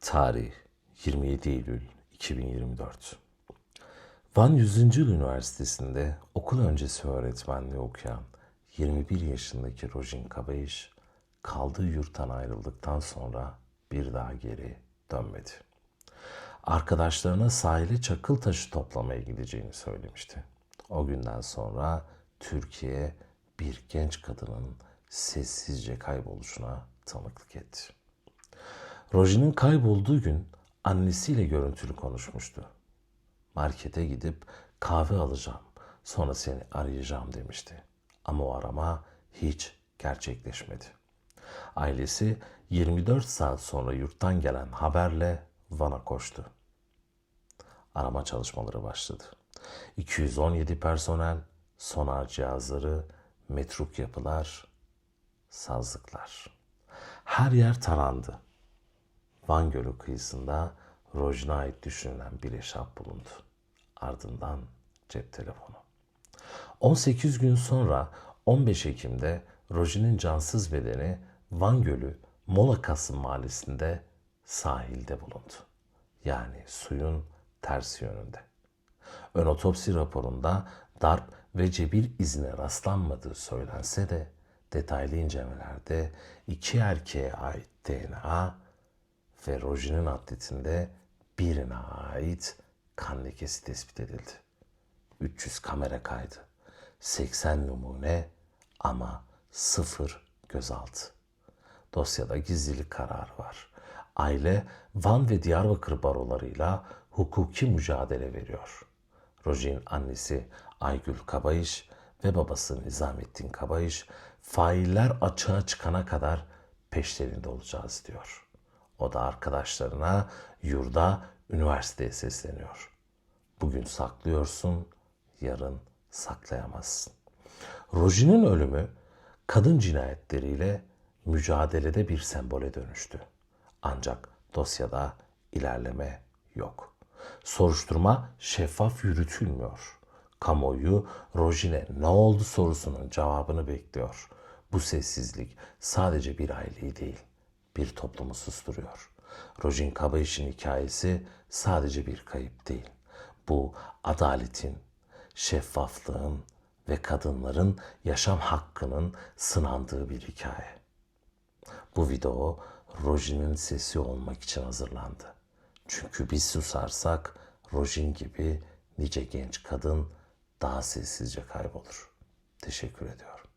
Tarih 27 Eylül 2024 Van 100. Yıl Üniversitesi'nde okul öncesi öğretmenliği okuyan 21 yaşındaki Rojin Kabayış kaldığı yurttan ayrıldıktan sonra bir daha geri dönmedi. Arkadaşlarına sahile çakıl taşı toplamaya gideceğini söylemişti. O günden sonra Türkiye bir genç kadının sessizce kayboluşuna tanıklık etti. Rojin'in kaybolduğu gün annesiyle görüntülü konuşmuştu. Markete gidip kahve alacağım, sonra seni arayacağım demişti. Ama o arama hiç gerçekleşmedi. Ailesi 24 saat sonra yurttan gelen haberle Van'a koştu. Arama çalışmaları başladı. 217 personel, sonar cihazları, metruk yapılar, sazlıklar. Her yer tarandı. Van Gölü kıyısında Rojin'e ait düşünülen bir eşarp bulundu. Ardından cep telefonu. 18 gün sonra 15 Ekim'de Rojin'in cansız bedeni Van Gölü Mola Kasım mahallesinde sahilde bulundu. Yani suyun tersi yönünde. Ön otopsi raporunda darp ve cebir izine rastlanmadığı söylense de detaylı incelemelerde iki erkeğe ait DNA ve Rojin'in atletinde birine ait kan lekesi tespit edildi. 300 kamera kaydı, 80 numune ama sıfır gözaltı. Dosyada gizlilik kararı var. Aile Van ve Diyarbakır barolarıyla hukuki mücadele veriyor. Rojin annesi Aygül Kabayış ve babası Nizamettin Kabayış failler açığa çıkana kadar peşlerinde olacağız diyor. O da arkadaşlarına yurda, üniversiteye sesleniyor. Bugün saklıyorsun, yarın saklayamazsın. Rojin'in ölümü kadın cinayetleriyle mücadelede bir sembole dönüştü. Ancak dosyada ilerleme yok. Soruşturma şeffaf yürütülmüyor. Kamuoyu Rojin'e ne oldu sorusunun cevabını bekliyor. Bu sessizlik sadece bir aileyi değil, bir toplumu susturuyor. Rojin Kabayiş'in hikayesi sadece bir kayıp değil. Bu adaletin, şeffaflığın ve kadınların yaşam hakkının sınandığı bir hikaye. Bu video Rojin'in sesi olmak için hazırlandı. Çünkü biz susarsak Rojin gibi nice genç kadın daha sessizce kaybolur. Teşekkür ediyorum.